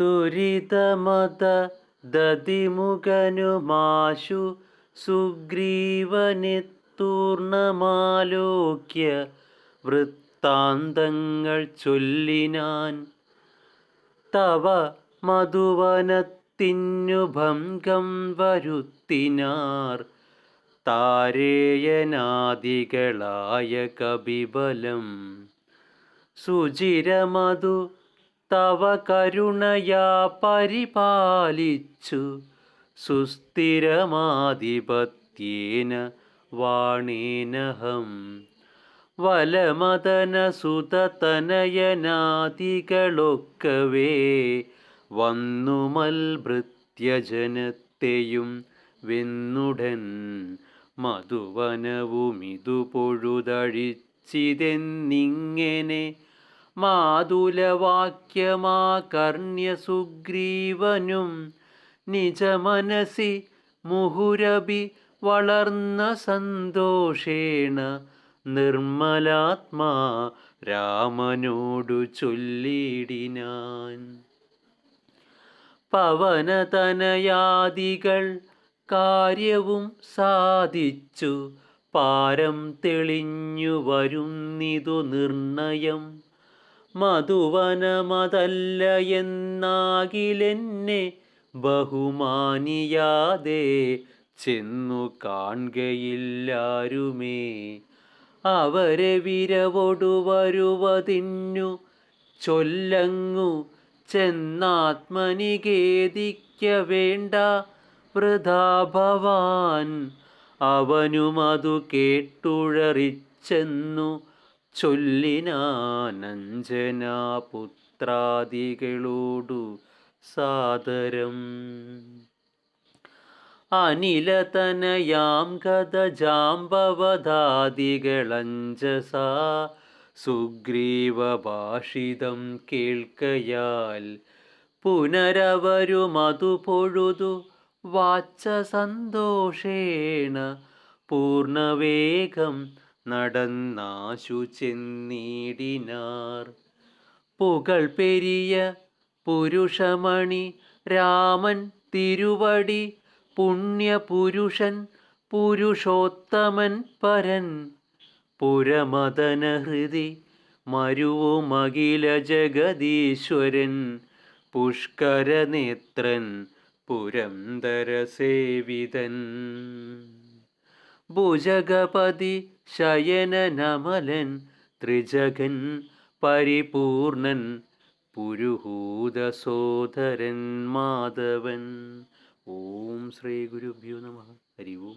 തുരിതമത ദതിമുഖനുമാശു സുഗ്രീവനെ തൂർണമാലോക്യ വൃത്താന്തങ്ങൾ ചൊല്ലിനാൻ. തവ മധുവനത്തിനു ഭംഗം വരുത്തിനാർ. താരേയനാദികളായ കപിബലം. സുചിരമതു തവ കരുണയാ പരിപാലിച്ചു. സുസ്ഥിരമാധിപത്യേന വാണേനഹം. വന്നുമൽ ഭൃത്യജനത്തെയും വെന്നുടൻ മധുവനവുമിതു പൊഴുതഴിച്ചിതെന്നിങ്ങനെ മാതുലവാക്യമാകർണ്യ സുഗ്രീവനും നിജമനസി മുഹുരബി വളർന്ന സന്തോഷേണ നിർമ്മലാത്മാ രാമനോടു ചൊല്ലിടിനാൻ. പവനതനയാദികൾ കാര്യവും സാധിച്ചു. പാരം തെളിഞ്ഞു വരുന്നിതു നിർണയം. മധുവനമതല്ല എന്നാകിലെന്നെ ബഹുമാനിയാതെ ചെന്നു കാണുകയില്ലാരുമേ. അവരെ വിരവൊടു വരുവതിന്നു ചൊല്ലങ്ങു ചെന്നാത്മനികേദിക്ക വേണ്ട വൃഥാഭവാൻ. അവനുമതു കേട്ടുഴറിച്ചെന്നു ചൊല്ലിനാനഞ്ജനാപുത്രാദികളോടു സാദരം. അനിലതനയാം ഗതജാമ്പവതാദികളഞ്ചസാ സുഗ്രീവഭാഷിതം കേൾക്കയാൽ പുനരവരുമതു പൊഴുതു വാച്ച സന്തോഷേണ പൂർണവേഗം നടന്നാശു ചെന്നീടിനാർ. പുകൾ പെരിയ പുരുഷമണി രാമൻ തിരുവടി പുണ്യപുരുഷൻ പുരുഷോത്തമൻ പരൻ. പുരമതനഹൃതി മരുവുമകില ജഗദീശ്വരൻ പുഷ്കരനേത്രൻ പുരന്തരസേവിതൻ. ഭുജഗപതി ശയനനമലൻ ത്രിജഗൻ പരിപൂർണൻ പുരുഹൂതസോദരൻ മാധവൻ. ഓം ശ്രീ ഗുരുഭ്യോ നമ. ഹരി ഓം.